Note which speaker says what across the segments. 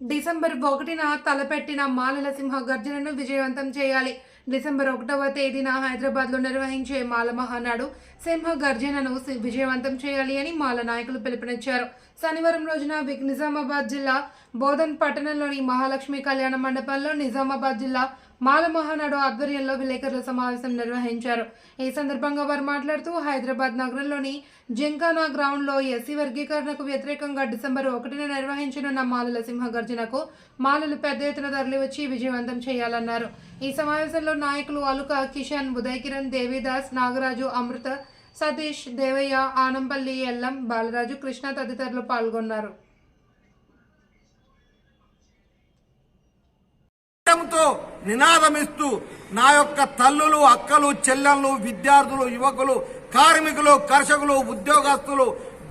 Speaker 1: December ఒకటిన తలపెట్టిన మాలల సింహ గర్జనను విజయవంతం చేయాలి. డిసెంబర్ ఒకటవ తేదీన హైదరాబాద్లో నిర్వహించే మాల మహానాడు సింహ గర్జనను విజయవంతం చేయాలి అని మాల నాయకులు పిలుపునిచ్చారు. శనివారం రోజున నిజామాబాద్ జిల్లా బోధన్ పట్టణంలోని మహాలక్ష్మి కళ్యాణ మండపంలో నిజామాబాద్ జిల్లా మాలమహానాడు ఆధ్వర్యంలో విలేకరుల సమావేశం నిర్వహించారు. ఈ సందర్భంగా వారు మాట్లాడుతూ హైదరాబాద్ నగరంలోని జింకానా గ్రౌండ్లో ఎస్సీ వర్గీకరణకు వ్యతిరేకంగా డిసెంబర్ ఒకటిన నిర్వహించనున్న మాలల సింహగర్జనకు మాలలు పెద్ద ఎత్తున తరలివచ్చి విజయవంతం చేయాలన్నారు. ఈ సమావేశంలో నాయకులు అలుక కిషన్ ఉదయ్ కిరణ్ దేవిదాస్ నాగరాజు అమృత సతీష్ దేవయ్య ఆనంపల్లి ఎల్లం బాలరాజు కృష్ణ తదితరులు పాల్గొన్నారు.
Speaker 2: తో నినాదమిస్తూ నా యొక్క తల్లులు అక్కలు చెల్లెళ్ళు విద్యార్థులు యువకులు కార్మికులు కర్షకులు ఉద్యోగస్తులు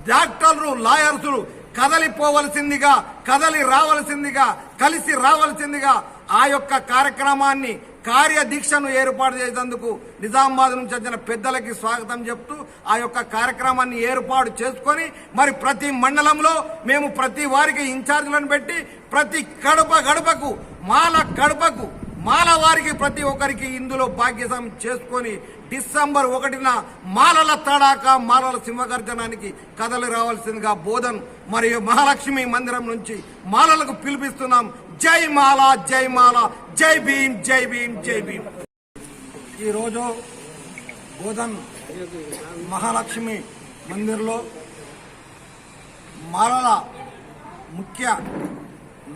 Speaker 2: డాక్టర్లు లాయర్సులు కదలిపోవలసిందిగా కదలి రావలసిందిగా కలిసి రావలసిందిగా ఆ యొక్క కార్యక్రమాన్ని కార్యదీక్షను ఏర్పాటు చేసేందుకు నిజామాబాద్ నుంచి వచ్చిన పెద్దలకి స్వాగతం చెప్తూ ఆ యొక్క కార్యక్రమాన్ని ఏర్పాటు చేసుకొని మరి ప్రతి మండలంలో మేము ప్రతి వారికి ఇన్ఛార్జీలను పెట్టి ప్రతి గడప గడపకు మాల గడపకు మాల వారికి ప్రతి ఒక్కరికి ఇందులో భాగ్యసం చేసుకొని డిసెంబర్ ఒకటిన మాలల తడాక మాలల సింహగర్జనానికి కథలు రావాల్సిందిగా బోధన్ మరియు మహాలక్ష్మి మందిరం నుంచి మాలలకు పిలిపిస్తున్నాం. జై మాల జై మాల జై భీం జై భీం జై భీం ఈరోజు బోధన్ మహాలక్ష్మి మందిర్లో మాలల ముఖ్య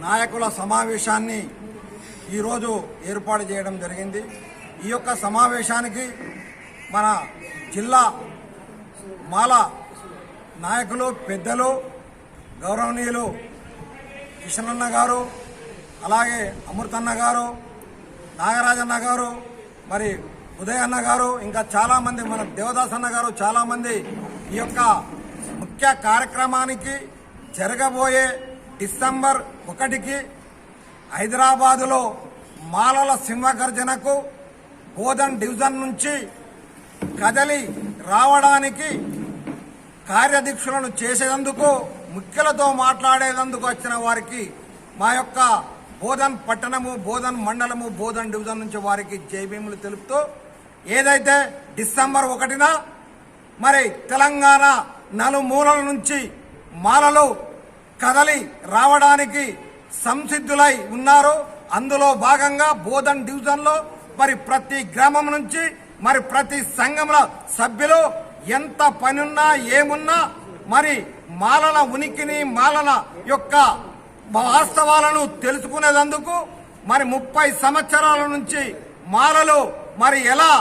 Speaker 2: నాయకుల సమావేశాన్ని ఈరోజు ఏర్పాటు చేయడం జరిగింది. ఈ యొక్క సమావేశానికి మన జిల్లా మాల నాయకులు పెద్దలు గౌరవనీయులు కిషనన్న గారు అలాగే అమృతన్న గారు నాగరాజన్న గారు మరి ఉదయన్న గారు ఇంకా చాలామంది మన దేవదాస్ అన్న గారు చాలామంది ఈ యొక్క ముఖ్య కార్యక్రమానికి జరగబోయే డిసెంబర్ ఒకటికి హైదరాబాదులో మాలల సింహగర్జనకు బోధన్ డివిజన్ నుంచి కదలి రావడానికి కార్యదీక్షలను చేసేందుకు ముఖ్యులతో మాట్లాడేందుకు వచ్చిన వారికి మా యొక్క బోధన్ పట్టణము బోధన్ మండలము బోధన్ డివిజన్ నుంచి వారికి జైభీములు తెలుపుతూ ఏదైతే డిసెంబర్ ఒకటిన మరి తెలంగాణ నలుమూలల నుంచి మాలలు కదలి రావడానికి సంసిద్ధులై ఉన్నారు అందులో భాగంగా బోధన్ డివిజన్లో మరి ప్రతి గ్రామం నుంచి మరి ప్రతి సంఘంలో సభ్యులు ఎంత పనున్నా ఏమున్నా మరి మాలల ఉనికిని మాలల యొక్క వాస్తవాలను తెలుసుకునేందుకు మరి ముప్పై సంవత్సరాల నుంచి మాలలు మరి ఎలా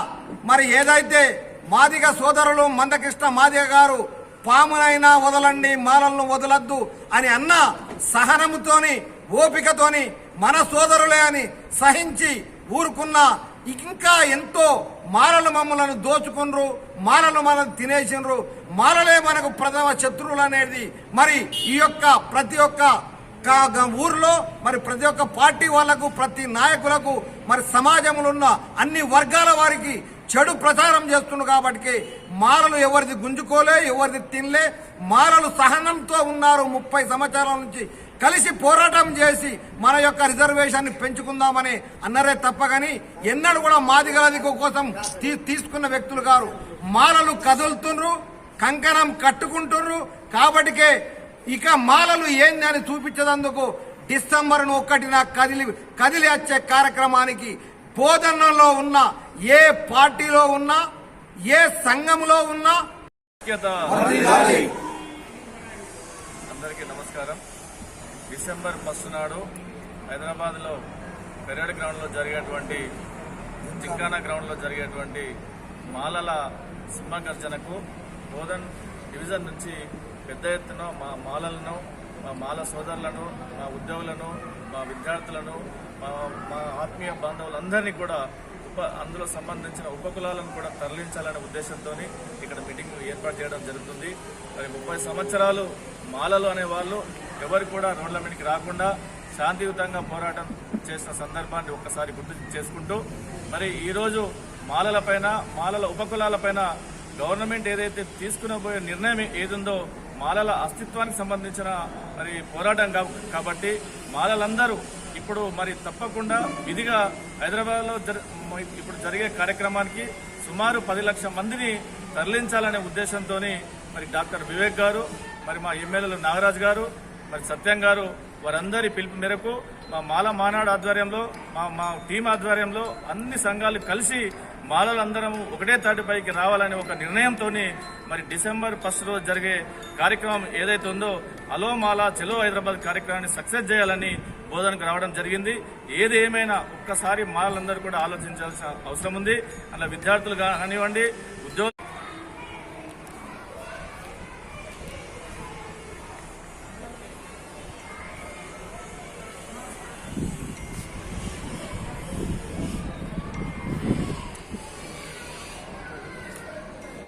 Speaker 2: మరి ఏదైతే మాదిగ సోదరులు మందకృష్ణ మాదిగ గారు పామునైనా వదలండి మాలలను వదలద్దు అని అన్న సహనముతోని ఓపికతోని మన సోదరులే అని సహించి ఊరుకున్న ఇంకా ఎంతో మాలలు మమ్మలను దోచుకున్రు మాలలు మనల్ని తినేసినరు మాలలే మనకు ప్రథమ శత్రువులు అనేది మరి ఈ యొక్క ప్రతి ఒక్క ఊర్లో మరి ప్రతి ఒక్క పార్టీ వాళ్ళకు ప్రతి నాయకులకు మరి సమాజంలో ఉన్న అన్ని వర్గాల వారికి చెడు ప్రచారం చేస్తున్నారు కాబట్టి మాలలు ఎవరిది గుంజుకోలే ఎవరిది తినలే మాలలు సహనంతో ఉన్నారు ముప్పై సంవత్సరాల నుంచి కలిసి పోరాటం చేసి మన యొక్క రిజర్వేషన్ పెంచుకుందామని అన్నరే తప్ప కానీ ఎన్నడూ కూడా మాదిగలది కోసం తీ- తీసుకున్న వ్యక్తులు గారు మాలలు కదులుతుండ్రు కంకణం కట్టుకుంటున్నారు కాబట్టికే ఇక మాలలు ఏంది అని చూపించేందుకు డిసెంబర్ ఒకటిన కదిలి కదిలి వచ్చే కార్యక్రమానికి బోధనలో ఉన్న ఏ పార్టీలో ఉన్నా ఏ సంఘంలో ఉన్నా.
Speaker 3: అందరికీ నమస్కారం. డిసెంబర్ ఫస్ట్ నాడు హైదరాబాద్లో పెరేడ్ గ్రౌండ్లో జరిగేటువంటి జింకానా గ్రౌండ్లో జరిగేటువంటి మాలల సింహగర్జనకు బోధన్ డివిజన్ నుంచి పెద్ద ఎత్తున మా మాలలను మా మాల సోదరులను మా ఉద్యోగులను మా విద్యార్థులను మా మా ఆత్మీయ బాంధవులందరినీ కూడా ఉప అందులో సంబంధించిన ఉపకులాలను కూడా తరలించాలనే ఉద్దేశంతో ఇక్కడ మీటింగ్ ఏర్పాటు చేయడం జరుగుతుంది. మరి ముప్పై సంవత్సరాలు మాలలు అనే వాళ్ళు ఎవరు కూడా రోడ్ల మీదకి రాకుండా శాంతియుతంగా పోరాటం చేసిన సందర్భాన్ని ఒక్కసారి గుర్తు చేసుకుంటూ మరి ఈరోజు మాలలపైన మాలల ఉపకులాలపైన గవర్నమెంట్ ఏదైతే తీసుకునబోయే నిర్ణయం ఏదుందో మాలల అస్తిత్వానికి సంబంధించిన మరి పోరాటం కా- కాబట్టి మాలలందరూ ఇప్పుడు మరి తప్పకుండా విధిగా హైదరాబాద్లో ఇప్పుడు జరిగే కార్యక్రమానికి సుమారు పది లక్షల మందిని తరలించాలనే ఉద్దేశంతో మరి డాక్టర్ వివేక్ గారు మరి మా ఎమ్మెల్యేలు నాగరాజ్ గారు మరి సత్యం గారు వారందరి పిలుపు మేరకు మా మాల మానాడు ఆధ్వర్యంలో మా మా టీం ఆధ్వర్యంలో అన్ని సంఘాలు కలిసి మాలలందరం ఒకటే తాటిపైకి రావాలనే ఒక నిర్ణయంతో మరి డిసెంబర్ ఫస్ట్ రోజు జరిగే కార్యక్రమం ఏదైతే ఉందో అలో మాల చెలో హైదరాబాద్ కార్యక్రమాన్ని సక్సెస్ చేయాలని బోధనకు రావడం జరిగింది. ఏది ఏమైనా ఒక్కసారి మాలందరూ కూడా ఆలోచించాల్సిన అవసరం ఉంది. అలా విద్యార్థులు కానివ్వండి